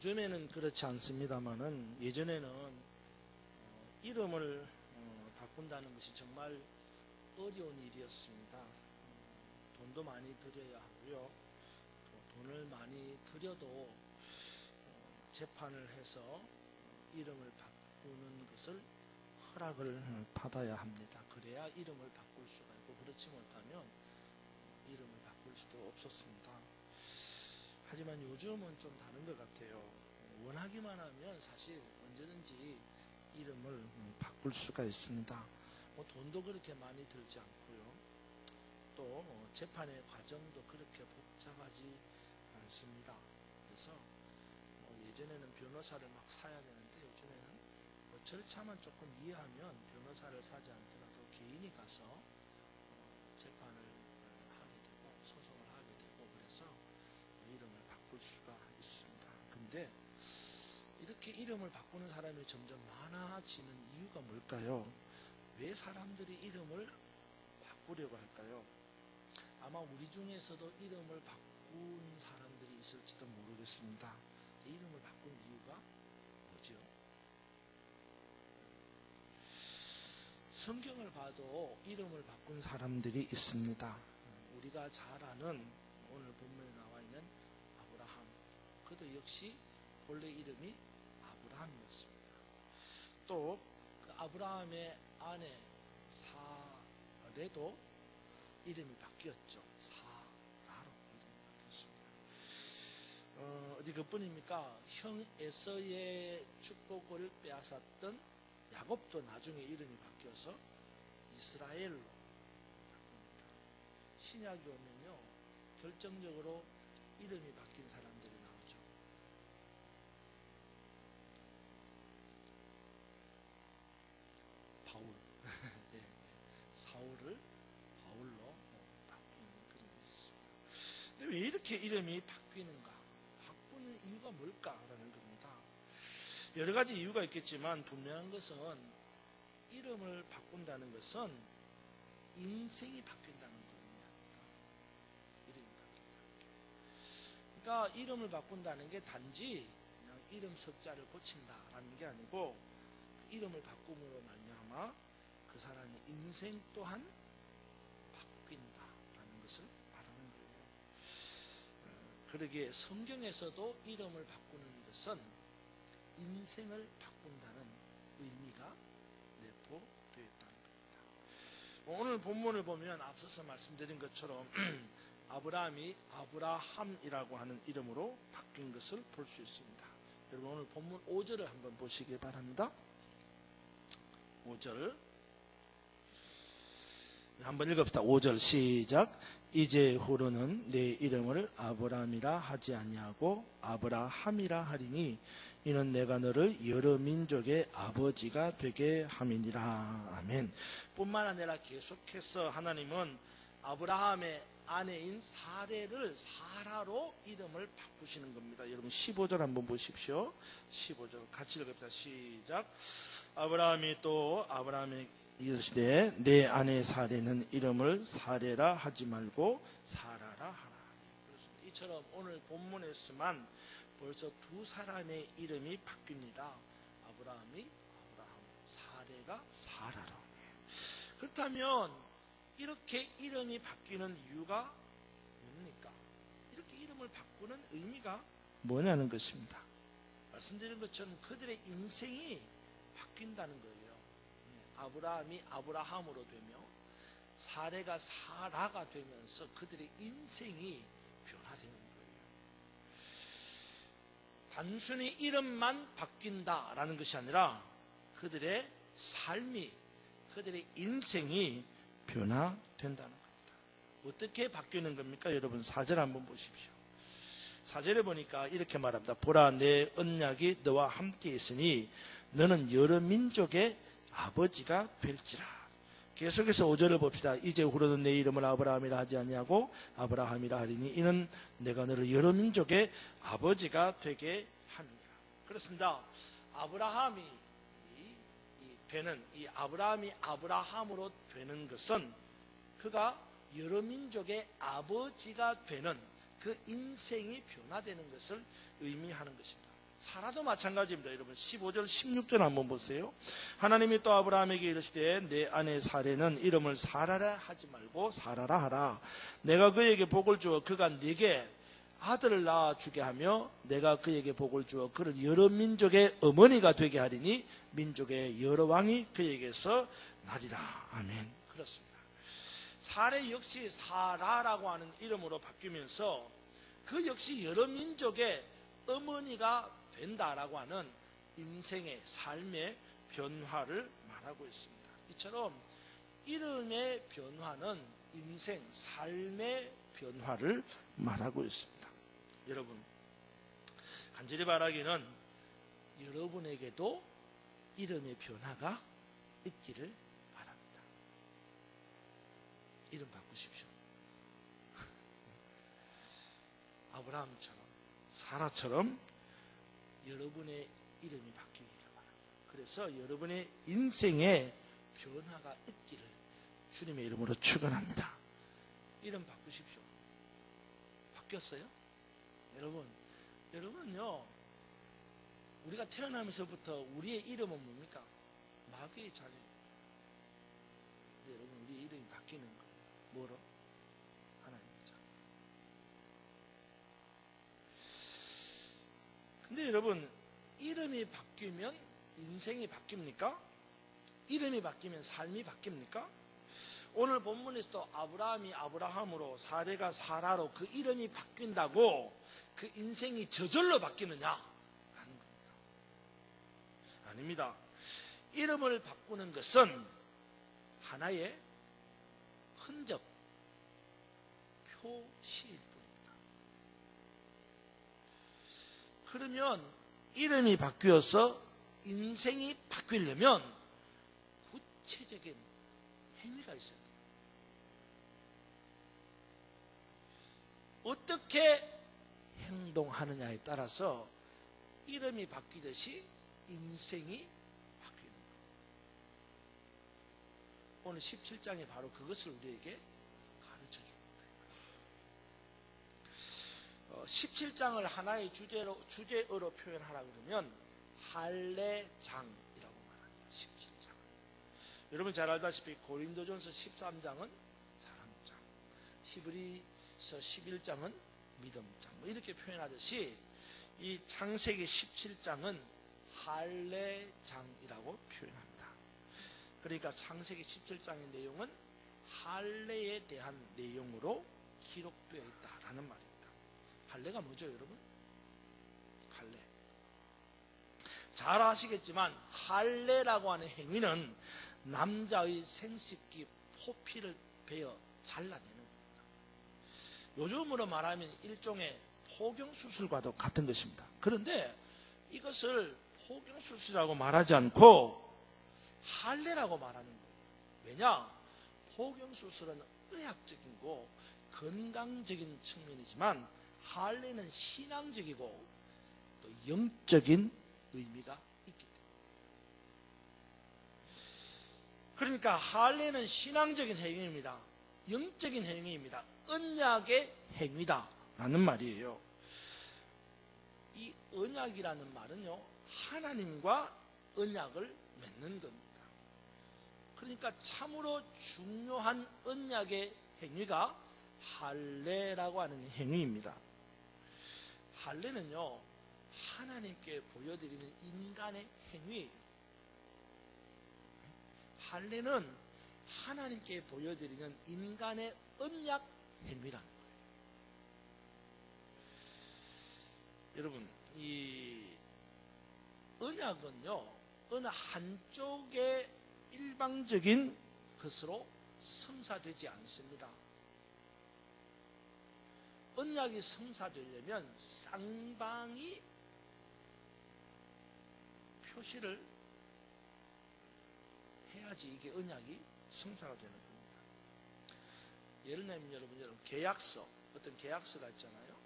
요즘에는 그렇지 않습니다만은 예전에는 어, 이름을 어, 바꾼다는 것이 정말 어려운 일이었습니다. 어, 돈도 많이 들여야 하고요. 또 돈을 많이 들여도 어, 재판을 해서 어, 이름을 바꾸는 것을 허락을 받아야 합니다. 그래야 이름을 바꿀 수가 있고 그렇지 못하면 어, 이름을 바꿀 수도 없었습니다. 하지만 요즘은 좀 다른 것 같아요. 원하기만 하면 사실 언제든지 이름을 음, 바꿀 수가 있습니다. 뭐 돈도 그렇게 많이 들지 않고요. 또 어, 재판의 과정도 그렇게 복잡하지 않습니다. 그래서 뭐 예전에는 변호사를 막 사야 되는데 요즘에는 뭐 절차만 조금 이해하면 변호사를 사지 않더라도 개인이 가서 어, 재판을 어, 하게 되고 소송을 하게 되고 그래서 이름을 바꿀 수가 있습니다. 근데 이렇게 이름을 바꾸는 사람이 점점 많아지는 이유가 뭘까요? 왜 사람들이 이름을 바꾸려고 할까요? 아마 우리 중에서도 이름을 바꾼 사람들이 있을지도 모르겠습니다. 이름을 바꾼 이유가 뭐죠? 성경을 봐도 이름을 바꾼 사람들이 있습니다. 우리가 잘 아는 오늘 본문에. 그도 역시 본래 이름이 아브라함이었습니다. 또 그 아브라함의 아내 사레도 이름이 바뀌었죠. 사라로 이름이 바뀌었습니다. 어, 어디 그뿐입니까? 형 에서의 축복을 빼앗았던 야곱도 나중에 이름이 바뀌어서 이스라엘로 바뀝니다. 신약이 오면요, 결정적으로 이름이 바뀐 사람들이 나오죠. 바울. 예, 사울을 바울로 바꾸는 그런 것이 있습니다. 근데 왜 이렇게 이름이 바뀌는가? 바꾸는 이유가 뭘까라는 겁니다. 여러 가지 이유가 있겠지만 분명한 것은 이름을 바꾼다는 것은 인생이 바뀐다는 겁니다. 이름이 바뀐다는 게. 그러니까 이름을 바꾼다는 게 단지 그냥 이름 석자를 고친다라는 게 아니고 그 이름을 바꿈으로 말미암아 그 사람의 인생 또한 그러기에 성경에서도 이름을 바꾸는 것은 인생을 바꾼다는 의미가 내포되어 있다는 겁니다. 오늘 본문을 보면 앞서서 말씀드린 것처럼 아브라함이 아브라함이라고 하는 이름으로 바뀐 것을 볼 수 있습니다. 여러분 오늘 본문 5절을 한번 보시기 바랍니다. 5절 한번 읽읍시다. 5절 시작. 이제 후로는 내 이름을 아브라함이라 하지 아니하고 아브라함이라 하리니 이는 내가 너를 여러 민족의 아버지가 되게 함이니라. 아멘. 뿐만 아니라 계속해서 하나님은 아브라함의 아내인 사례를 사라로 이름을 바꾸시는 겁니다. 여러분 15절 한번 보십시오. 15절 같이 읽읍시다. 시작. 아브라함이 또 아브라함의 이르시되 내 아내 사례는 이름을 사례라 하지 말고 사라라 하라. 그렇습니다. 이처럼 오늘 본문에서만 벌써 두 사람의 이름이 바뀝니다. 아브라함이 아브라함, 사례가 사라로. 그렇다면 이렇게 이름이 바뀌는 이유가 뭡니까? 이렇게 이름을 바꾸는 의미가 뭐냐는 것입니다. 말씀드린 것처럼 그들의 인생이 바뀐다는 거예요. 아브라함이 아브라함으로 되며 사례가 사라가 되면서 그들의 인생이 변화되는 거예요. 단순히 이름만 바뀐다라는 것이 아니라 그들의 삶이 그들의 인생이 변화된다는 겁니다. 어떻게 바뀌는 겁니까? 여러분 사절 한번 보십시오. 사절에 보니까 이렇게 말합니다. 보라 내 언약이 너와 함께 있으니 너는 여러 민족의 아버지가 될지라. 계속해서 5절을 봅시다. 이제 후로는 내 이름을 아브라함이라 하지 아니하고 아브라함이라 하리니 이는 내가 너를 여러 민족의 아버지가 되게 합니다. 그렇습니다. 아브라함이 되는 이 아브라함이 아브라함으로 되는 것은 그가 여러 민족의 아버지가 되는 그 인생이 변화되는 것을 의미하는 것입니다. 사라도 마찬가지입니다. 여러분 15절 16절 한번 보세요. 하나님이 또 아브라함에게 이르시되 내 아내 사례는 이름을 사라라 하지 말고 사라라 하라. 내가 그에게 복을 주어 그가 네게 아들을 낳아 주게 하며 내가 그에게 복을 주어 그를 여러 민족의 어머니가 되게 하리니 민족의 여러 왕이 그에게서 나리라. 아멘. 그렇습니다. 사례 역시 사라라고 하는 이름으로 바뀌면서 그 역시 여러 민족의 어머니가 된다라고 하는 인생의 삶의 변화를 말하고 있습니다. 이처럼 이름의 변화는 인생, 삶의 변화를 말하고 있습니다. 여러분, 간절히 바라기는 여러분에게도 이름의 변화가 있기를 바랍니다. 이름 바꾸십시오. 아브라함처럼, 사라처럼 여러분의 이름이 바뀌기를 바랍니다. 그래서 여러분의 인생에 변화가 있기를 주님의 이름으로 축원합니다. 이름 바꾸십시오. 바뀌었어요? 여러분, 여러분은요, 우리가 태어나면서부터 우리의 이름은 뭡니까? 마귀의 자녀입니다. 근데 여러분, 우리 이름이 바뀌는 거 뭐로? 하나님의 자녀. 근데 여러분, 이름이 바뀌면 인생이 바뀝니까? 이름이 바뀌면 삶이 바뀝니까? 오늘 본문에서도 아브라함이 아브라함으로 사례가 사라로 그 이름이 바뀐다고 그 인생이 저절로 바뀌느냐? 라는 겁니다. 아닙니다. 이름을 바꾸는 것은 하나의 흔적, 표시일 뿐입니다. 그러면 이름이 바뀌어서 인생이 바뀌려면 구체적인 행위가 있어야 돼요. 어떻게 행동하느냐에 따라서 이름이 바뀌듯이 인생이 바뀌는 거예요. 오늘 17장이 바로 그것을 우리에게 17장을 어, 하나의 주제로, 주제어로 표현하라 그러면 할례장이라고 말합니다. 17장. 여러분 잘 알다시피 고린도전서 13장은 사랑장, 히브리서 11장은 믿음장, 뭐 이렇게 표현하듯이 이 창세기 17장은 할례장이라고 표현합니다. 그러니까 창세기 17장의 내용은 할례에 대한 내용으로 기록되어 있다라는 말입니다. 할례가 뭐죠, 여러분? 할례. 잘 아시겠지만 할례라고 하는 행위는 남자의 생식기 포피를 베어 잘라내는 겁니다. 요즘으로 말하면 일종의 포경수술과도 같은 것입니다. 그런데 이것을 포경수술이라고 말하지 않고 할례라고 말하는 거예요. 왜냐? 포경수술은 의학적인 거 건강적인 측면이지만 할례는 신앙적이고 또 영적인 의미가 있기 때문에. 그러니까 할례는 신앙적인 행위입니다. 영적인 행위입니다. 언약의 행위다 라는 말이에요. 이 언약이라는 말은요, 하나님과 언약을 맺는 겁니다. 그러니까 참으로 중요한 언약의 행위가 할례라고 하는 행위입니다. 할례는요, 하나님께 보여드리는 인간의 행위. 할례는 하나님께 보여드리는 인간의 언약 행위라는 거예요. 여러분, 이 언약은요, 어느 한쪽의 일방적인 것으로 성사되지 않습니다. 언약이 성사되려면 쌍방이 표시를 해야지 이게 언약이 성사가 되는 겁니다. 예를 들면 여러분, 여러분 계약서 어떤 계약서가 있잖아요.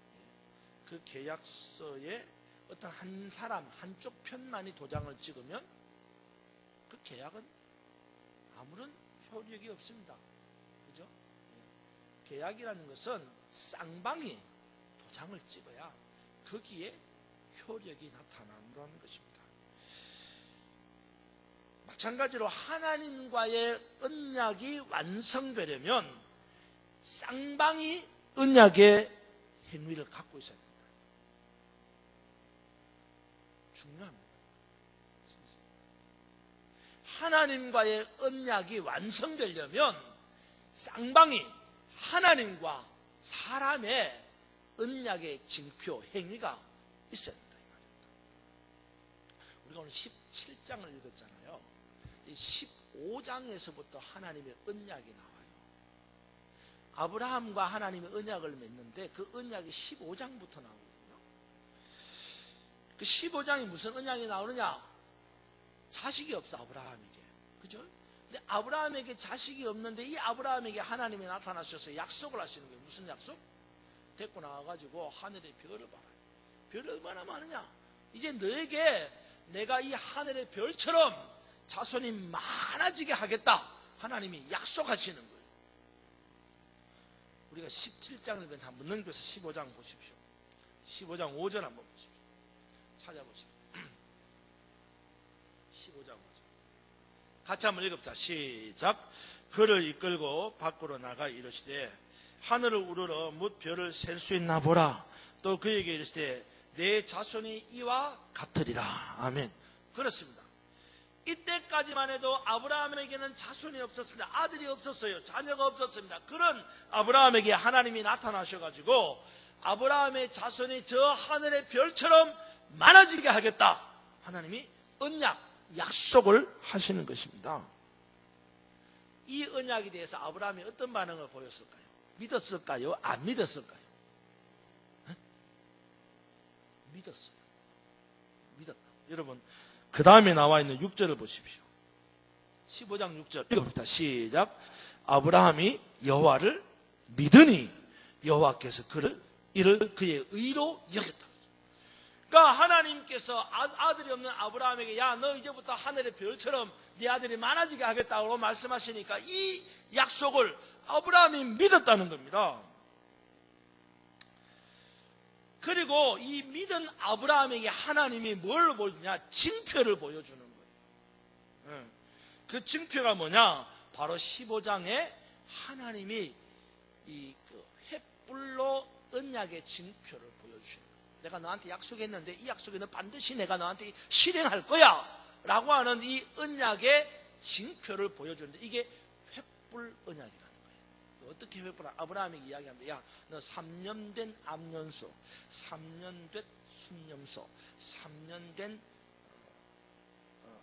그 계약서에 어떤 한 사람 한쪽 편만이 도장을 찍으면 그 계약은 아무런 효력이 없습니다. 계약이라는 것은 쌍방이 도장을 찍어야 거기에 효력이 나타난다는 것입니다. 마찬가지로 하나님과의 언약이 완성되려면 쌍방이 언약의 행위를 갖고 있어야 됩니다. 중요합니다. 하나님과의 언약이 완성되려면 쌍방이 하나님과 사람의 언약의 징표, 행위가 된다. 이 말입니다. 우리가 오늘 17장을 읽었잖아요. 이 15장에서부터 하나님의 언약이 나와요. 아브라함과 하나님의 언약을 맺는데 그 언약이 15장부터 나오거든요. 그 15장이 무슨 언약이 나오느냐? 자식이 없어, 아브라함에게. 그죠? 아브라함에게 자식이 없는데 이 아브라함에게 하나님이 나타나셔서 약속을 하시는 거예요. 무슨 약속? 데리고 나와가지고 하늘의 별을 봐라. 별이 얼마나 많으냐? 이제 너에게 내가 이 하늘의 별처럼 자손이 많아지게 하겠다. 하나님이 약속하시는 거예요. 우리가 17장을 한번 넘겨서 15장 보십시오. 15장 5절 한번 보십시오. 찾아보십시오. 15장 5절. 같이 한번 읽읍시다. 시작. 그를 이끌고 밖으로 나가 이르시되 하늘을 우러러 뭇 별을 셀 수 있나 보라. 또 그에게 이르시되 내 자손이 이와 같으리라. 아멘. 그렇습니다. 이때까지만 해도 아브라함에게는 자손이 없었습니다. 아들이 없었어요. 자녀가 없었습니다. 그런 아브라함에게 하나님이 나타나셔가지고 아브라함의 자손이 저 하늘의 별처럼 많아지게 하겠다. 하나님이 언약, 약속을 하시는 것입니다. 이 언약에 대해서 아브라함이 어떤 반응을 보였을까요? 믿었을까요? 안 믿었을까요? 에? 믿었어요. 믿었다. 여러분, 그 다음에 나와 있는 6절을 보십시오. 15장 6절 읽어봅니다. 시작. 아브라함이 여호와를 믿으니 여호와께서 그를 이를 그의 의로 여겼다. 그러니까 하나님께서 아- 아들이 없는 아브라함에게 야 너 이제부터 하늘의 별처럼 네 아들이 많아지게 하겠다고 말씀하시니까 이 약속을 아브라함이 믿었다는 겁니다. 그리고 이 믿은 아브라함에게 하나님이 뭘 보여주냐? 징표를 보여주는 거예요. 예. 그 징표가 뭐냐? 바로 15장에 하나님이 이그 횃불로 언약의 징표를. 내가 너한테 약속했는데 이 약속에 는 반드시 내가 너한테 실행할 거야. 라고 하는 이 언약의 징표를 보여주는데 이게 횃불 언약이라는 거예요. 어떻게 횃불 아브라함에게 이야기합니다. 야, 너 3년 된 암년소, 3년 된 순념소, 3년 된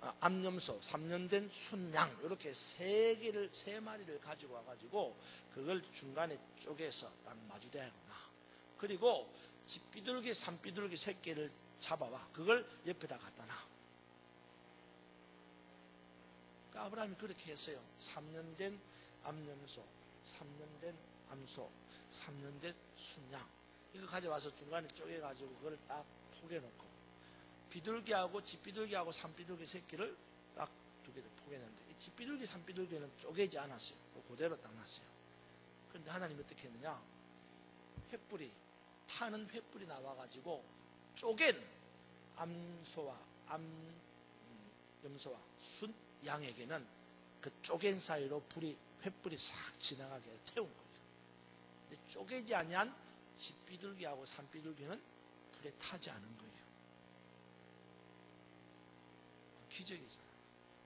어, 암염소, 3년 된 순양 이렇게 세 개를 세 마리를 가지고 와가지고 그걸 중간에 쪼개서 딱 마주대거나 그리고 집 비둘기, 산비둘기 세 개를 잡아와 그걸 옆에다 갖다 놔. 그러니까 아브라함이 그렇게 했어요. 3년 된 암염소, 3년 된 암소, 3년 된 순양 이거 가져와서 중간에 쪼개가지고 그걸 딱 포개놓고 비둘기하고 집비둘기하고 산비둘기 새끼를 딱 두 개를 포개했는데 이 집비둘기 산비둘기는 쪼개지 않았어요. 그대로 딱 놨어요. 그런데 하나님이 어떻게 했느냐? 횃불이 타는 횃불이 나와가지고 쪼갠 암소와 암 음, 염소와 순 양에게는 그 쪼갠 사이로 불이 횃불이 싹 지나가게 태운 거죠. 쪼개지 아니한 집비둘기하고 산비둘기는 불에 타지 않은 거예요. 기적이잖아요.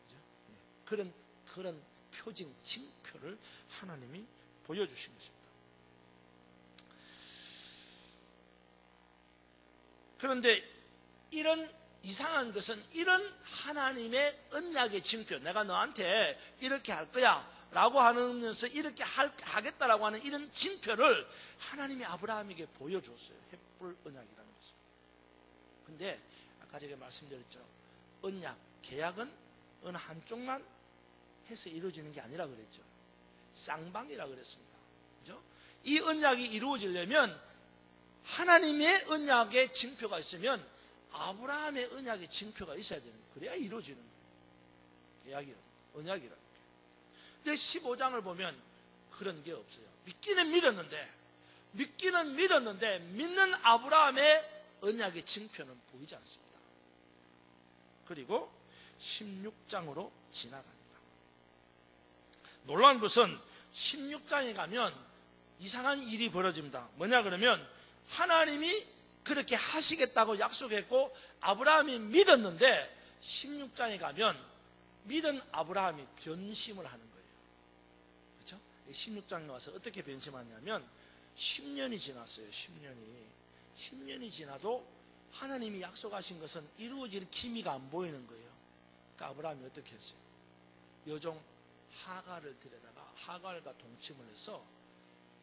그죠? 예. 그런, 그런 표징, 징표를 하나님이 보여주신 것입니다. 그런데 이런 이상한 것은 이런 하나님의 언약의 징표, 내가 너한테 이렇게 할 거야. 라고 하면서 이렇게 할, 하겠다라고 하는 이런 징표를 하나님이 아브라함에게 보여줬어요. 햇불 언약이라는 것을. 근데 아까 제가 말씀드렸죠. 언약, 계약은 어느 한쪽만 해서 이루어지는 게 아니라 그랬죠. 쌍방이라 그랬습니다. 그죠? 이 언약이 이루어지려면 하나님의 언약의 징표가 있으면 아브라함의 언약의 징표가 있어야 되는 거예요. 그래야 이루어지는 거예요. 계약이라, 언약이라. 근데 15장을 보면 그런 게 없어요. 믿기는 믿었는데, 믿기는 믿었는데, 믿는 아브라함의 언약의 징표는 보이지 않습니다. 그리고 16장으로 지나갑니다. 놀라운 것은 16장에 가면 이상한 일이 벌어집니다. 뭐냐 그러면 하나님이 그렇게 하시겠다고 약속했고 아브라함이 믿었는데 16장에 가면 믿은 아브라함이 변심을 하는 거예요. 그렇죠? 16장에 와서 어떻게 변심하냐면 10년이 지났어요. 10년이. 10년이 지나도 하나님이 약속하신 것은 이루어질 기미가 안 보이는 거예요. 그러니까 아브라함이 어떻게 했어요? 여종 하갈을 데려다가 하갈과 동침을 해서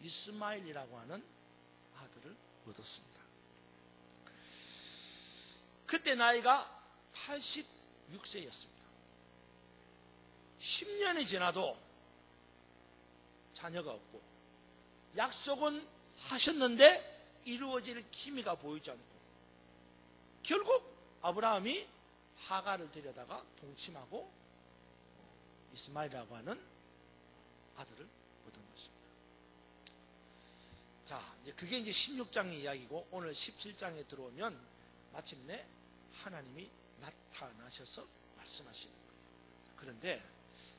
이스마일이라고 하는 얻었습니다. 그때 나이가 86세였습니다. 10년이 지나도 자녀가 없고 약속은 하셨는데 이루어질 기미가 보이지 않고 결국 아브라함이 하가를 데려다가 동침하고 이스마일이라고 하는 아들을. 자, 이제 그게 이제 16장의 이야기고 오늘 17장에 들어오면 마침내 하나님이 나타나셔서 말씀하시는 거예요. 그런데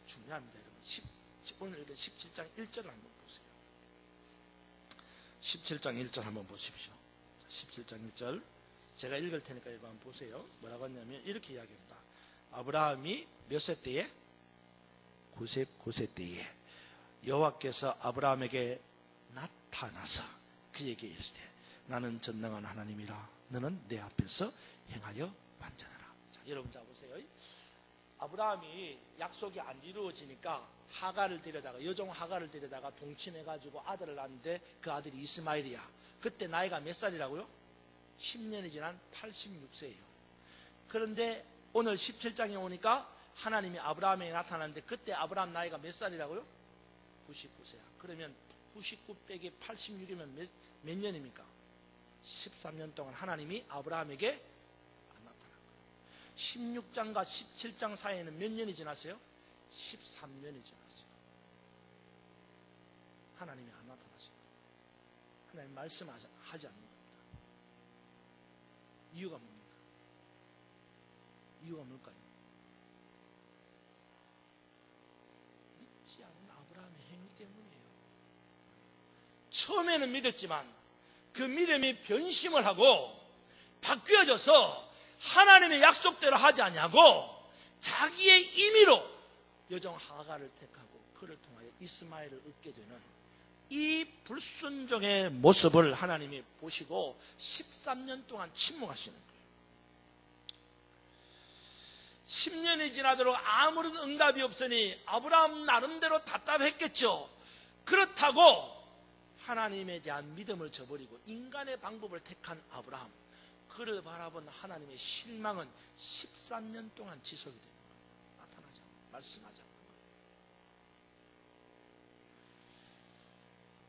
중요합니다, 여러분. 10, 오늘 읽은 17장 1절을 한번 보세요. 17장 1절 한번 보십시오. 17장 1절. 제가 읽을 테니까 이거 한번 보세요. 뭐라고 했냐면 이렇게 이야기합니다. 아브라함이 몇 세 때에? 99세 때에 여호와께서 아브라함에게 나타나서 그에게 이르시되 나는 전능한 하나님이라 너는 내 앞에서 행하여 완전하라. 자, 여러분 자 보세요. 아브라함이 약속이 안 이루어지니까 하가를 데려다가 여종 하가를 데려다가 동침해가지고 아들을 낳는데 그 아들이 이스마일이야. 그때 나이가 몇 살이라고요? 10년이 지난 86세예요. 그런데 오늘 17장에 오니까 하나님이 아브라함에게 나타났는데 그때 아브라함 나이가 몇 살이라고요? 99세야. 그러면 99 빼기 86이면 몇, 몇 년입니까? 13년 동안 하나님이 아브라함에게 안 나타난 거예요. 16장과 17장 사이에는 몇 년이 지났어요? 13년이 지났어요. 하나님이 안 나타나신 거예요. 하나님 말씀하지 않는 겁니다. 이유가 뭡니까? 이유가 뭘까요? 믿지 않는 아브라함의 행위 때문이에요. 처음에는 믿었지만 그 믿음이 변심을 하고 바뀌어져서 하나님의 약속대로 하지 않냐고 자기의 임의로 여종 하가를 택하고 그를 통하여 이스마엘을 얻게 되는 이 불순종의 모습을 하나님이 보시고 13년 동안 침묵하시는 거예요. 10년이 지나도록 아무런 응답이 없으니 아브라함 나름대로 답답했겠죠. 그렇다고 하나님에 대한 믿음을 저버리고 인간의 방법을 택한 아브라함. 그를 바라본 하나님의 실망은 13년 동안 지속이 되는 거예요. 나타나지 않고 말씀하지 거예요.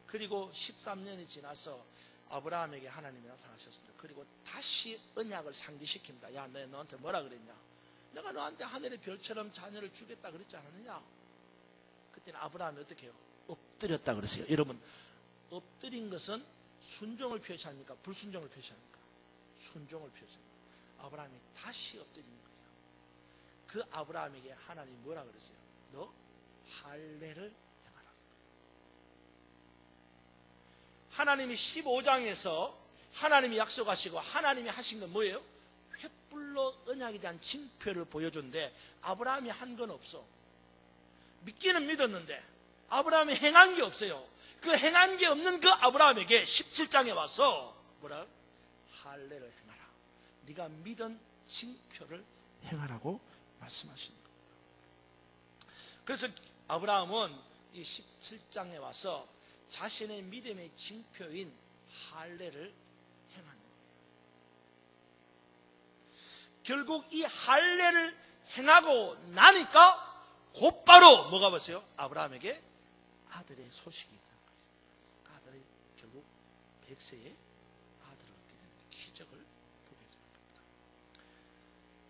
그리고 13년이 지나서 아브라함에게 하나님이 나타나셨습니다. 그리고 다시 언약을 상기시킵니다. 야, 내 너한테 뭐라 그랬냐? 내가 너한테 하늘의 별처럼 자녀를 주겠다 그랬지 않았느냐? 그때는 아브라함이 어떻게 해요? 엎드렸다 그랬어요. 여러분, 엎드린 것은 순종을 표시합니까? 불순종을 표시합니까? 순종을 표시합니다. 아브라함이 다시 엎드린 거예요. 그 아브라함에게 하나님이 뭐라 그랬어요? 너 할례를 행하라. 하나님이 15장에서 하나님이 약속하시고 하나님이 하신 건 뭐예요? 횃불로 언약에 대한 징표를 보여준데 아브라함이 한 건 없어. 믿기는 믿었는데 아브라함이 행한 게 없어요. 그 행한 게 없는 그 아브라함에게 17장에 와서 뭐라? 할례를 행하라. 네가 믿은 징표를 행하라고 말씀하시는 겁니다. 그래서 아브라함은 이 17장에 와서 자신의 믿음의 징표인 할례를 행하는 거예요. 결국 이 할례를 행하고 나니까 곧바로 뭐가 봤어요? 아브라함에게 아들의 소식이 있는 거예요. 그 아들이 결국 백세의 아들을 얻게 되는 기적을 보게 되는 겁니다.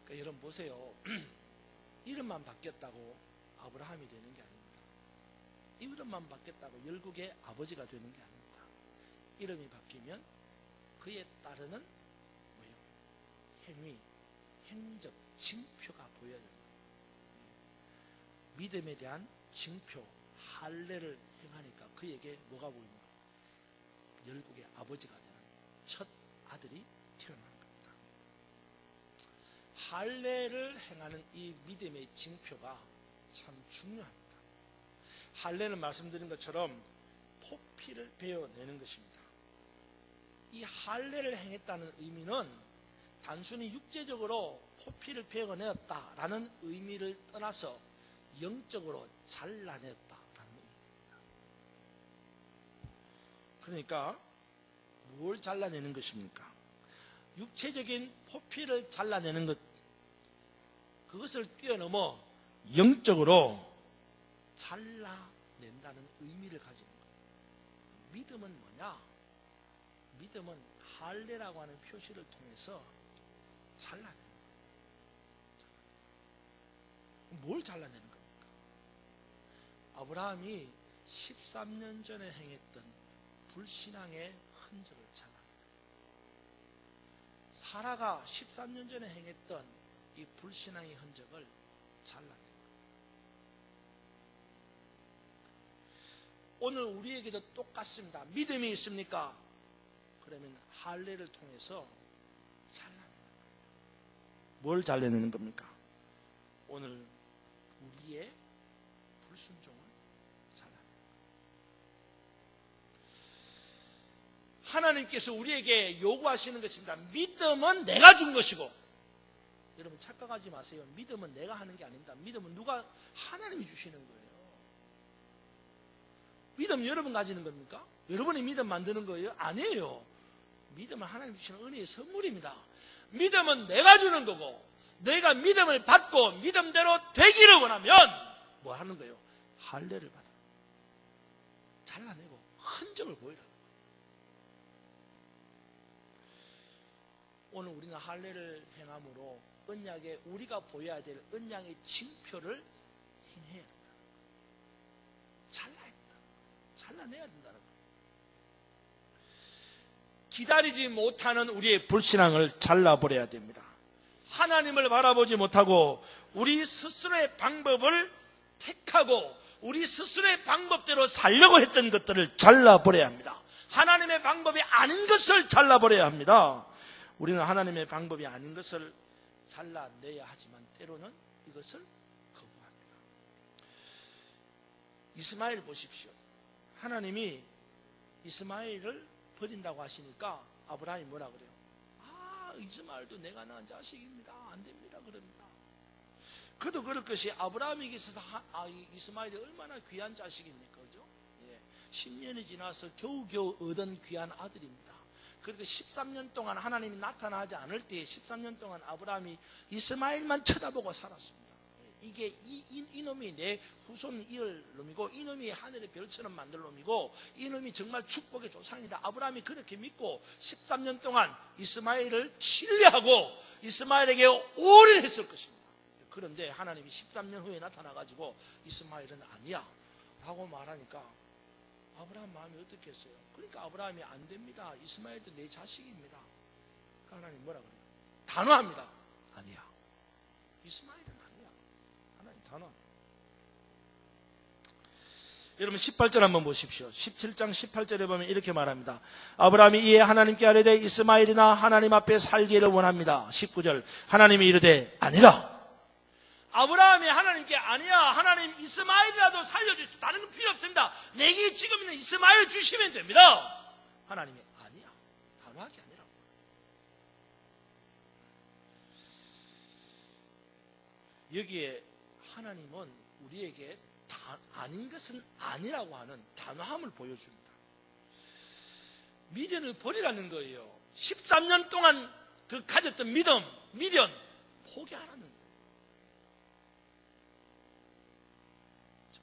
그러니까 여러분 보세요. 이름만 바뀌었다고 아브라함이 되는 게 아닙니다. 이름만 바뀌었다고 열국의 아버지가 되는 게 아닙니다. 이름이 바뀌면 그에 따르는 행위, 행적, 징표가 보여야 된다. 믿음에 대한 징표, 할례를 행하니까 그에게 뭐가 보입니까? 열국의 아버지가 되는 첫 아들이 태어나는 겁니다. 할례를 행하는 이 믿음의 징표가 참 중요합니다. 할례는 말씀드린 것처럼 포피를 베어내는 것입니다. 이 할례를 행했다는 의미는 단순히 육체적으로 포피를 베어내었다라는 의미를 떠나서 영적으로 의미입니다. 그러니까 뭘 잘라내는 것입니까? 육체적인 포피를 잘라내는 것 그것을 뛰어넘어 영적으로 잘라낸다는 의미를 가지는 거예요. 믿음은 뭐냐? 믿음은 할례라고 하는 표시를 통해서 잘라내는 거예요. 뭘 잘라내는 겁니까? 아브라함이 13년 전에 행했던 불신앙의 흔적을 거예요. 사라가 13년 전에 행했던 이 불신앙의 흔적을 거예요. 오늘 우리에게도 똑같습니다. 믿음이 있습니까? 그러면 할례를 통해서 잘라내는 거예요. 뭘 잘라내는 겁니까? 오늘 우리의 불순종을 잘라내는 거예요. 하나님께서 우리에게 요구하시는 것입니다. 믿음은 내가 준 것이고 여러분 착각하지 마세요. 믿음은 내가 하는 게 아닙니다. 믿음은 누가 하나님이 주시는 거예요. 믿음 여러분 가지는 겁니까? 여러분이 믿음 만드는 거예요? 아니에요. 믿음은 하나님 주시는 은혜의 선물입니다. 믿음은 내가 주는 거고, 내가 믿음을 받고 믿음대로 되기를 원하면 뭐 하는 거예요? 할례를 받아. 잘라내고 흔적을 보이라는 거예요. 오늘 우리는 할례를 행함으로 언약에 우리가 보여야 될 언약의 징표를 행해야 된다. 잘라야 된다. 잘라내야 된다는 거예요. 기다리지 못하는 우리의 불신앙을 잘라버려야 됩니다. 하나님을 바라보지 못하고 우리 스스로의 방법을 택하고 우리 스스로의 방법대로 살려고 했던 것들을 잘라버려야 합니다. 하나님의 방법이 아닌 것을 잘라버려야 합니다. 우리는 하나님의 방법이 아닌 것을 잘라내야 하지만 때로는 이것을 거부합니다. 이스마엘 보십시오. 하나님이 이스마엘을 버린다고 하시니까 아브라함이 뭐라 그래요? 아, 이스마엘도 내가 낳은 자식입니다. 안 됩니다. 그럽니다. 그도 그럴 것이 아브라함에게 있어서 하- 아, 이 이스마엘이 얼마나 귀한 자식입니까? 그죠? 예. 10년이 지나서 겨우겨우 얻은 귀한 아들입니다. 그렇게 13년 동안 하나님이 나타나지 않을 때 13년 동안 아브라함이 이스마엘만 쳐다보고 살았습니다. 예. 이게 이, 이, 이 놈이 내 후손 이을 놈이고 이놈이 하늘의 별처럼 만들 놈이고 이놈이 정말 축복의 조상이다. 아브라함이 그렇게 믿고 13년 동안 이스마엘을 신뢰하고 이스마엘에게 오래 했을 것입니다. 그런데 하나님이 13년 후에 나타나가지고 이스마엘은 아니야. 라고 말하니까 아브라함 마음이 어떻겠어요? 그러니까 아브라함이 안 됩니다. 이스마엘도 내 자식입니다. 그러니까 하나님 뭐라 그래요? 단호합니다. 아니야. 이스마엘은 아니야. 하나님 단호. 여러분 18절 한번 보십시오. 17장 18절에 보면 이렇게 말합니다. 아브라함이 이에 하나님께 아뢰되 이스마엘이나 하나님 앞에 살기를 원합니다. 19절 하나님이 이르되 아니라 아브라함이 하나님께 아니야 하나님 이스마엘이라도 살려주십시오. 다른 건 필요 없습니다. 내게 지금 있는 이스마엘 주시면 됩니다. 하나님이 아니야. 단호하게 아니라고. 여기에 하나님은 우리에게 다, 아닌 것은 아니라고 하는 단호함을 보여줍니다. 미련을 버리라는 거예요. 13년 동안 그 가졌던 믿음, 미련 포기하라는 거예요.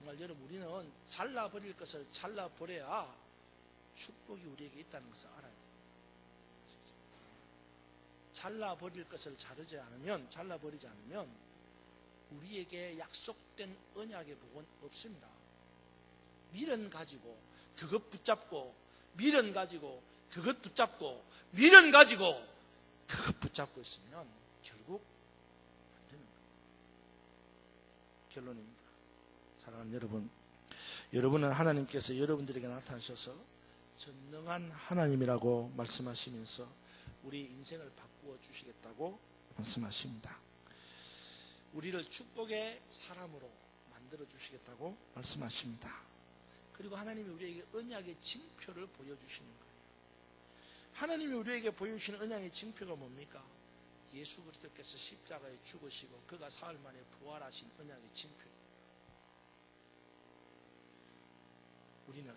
정말 여러분 우리는 잘라버릴 것을 잘라버려야 축복이 우리에게 있다는 것을 알아야 됩니다. 잘라버릴 것을 자르지 않으면 잘라버리지 않으면 우리에게 약속된 언약의 복은 없습니다. 미련 가지고 그것 붙잡고 미련 가지고 그것 붙잡고 미련 가지고 그것 붙잡고 있으면 결국 안 되는 거예요. 결론입니다. 사랑하는 여러분, 여러분은 하나님께서 여러분들에게 나타나셔서 전능한 하나님이라고 말씀하시면서 우리 인생을 바꾸어 주시겠다고 말씀하십니다. 우리를 축복의 사람으로 만들어 주시겠다고 말씀하십니다. 그리고 하나님이 우리에게 언약의 징표를 보여주시는 거예요. 하나님이 우리에게 보여주시는 언약의 징표가 뭡니까? 예수 그리스도께서 십자가에 죽으시고 그가 사흘 만에 부활하신 언약의 징표. 우리는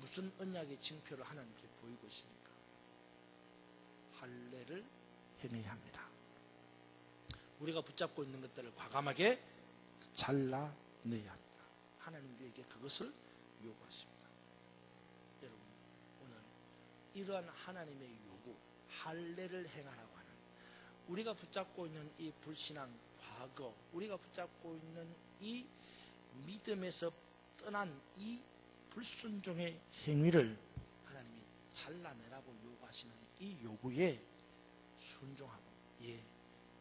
무슨 언약의 징표를 하나님께 보이고 있습니까? 할례를 행해야 합니다. 우리가 붙잡고 있는 것들을 과감하게 잘라내야 합니다. 하나님 우리에게 그것을 요구하십니다. 여러분, 오늘 이러한 하나님의 요구, 할례를 행하라고 하는 우리가 붙잡고 있는 이 불신앙 과거, 우리가 붙잡고 있는 이 믿음에서 떠난 이 불순종의 행위를 하나님이 잘라내라고 요구하시는 이 요구에 순종하고 예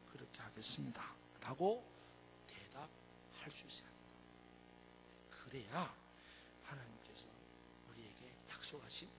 그렇게 하겠습니다 라고 대답할 수 있어야 합니다. 그래야 하나님께서 우리에게 약속하신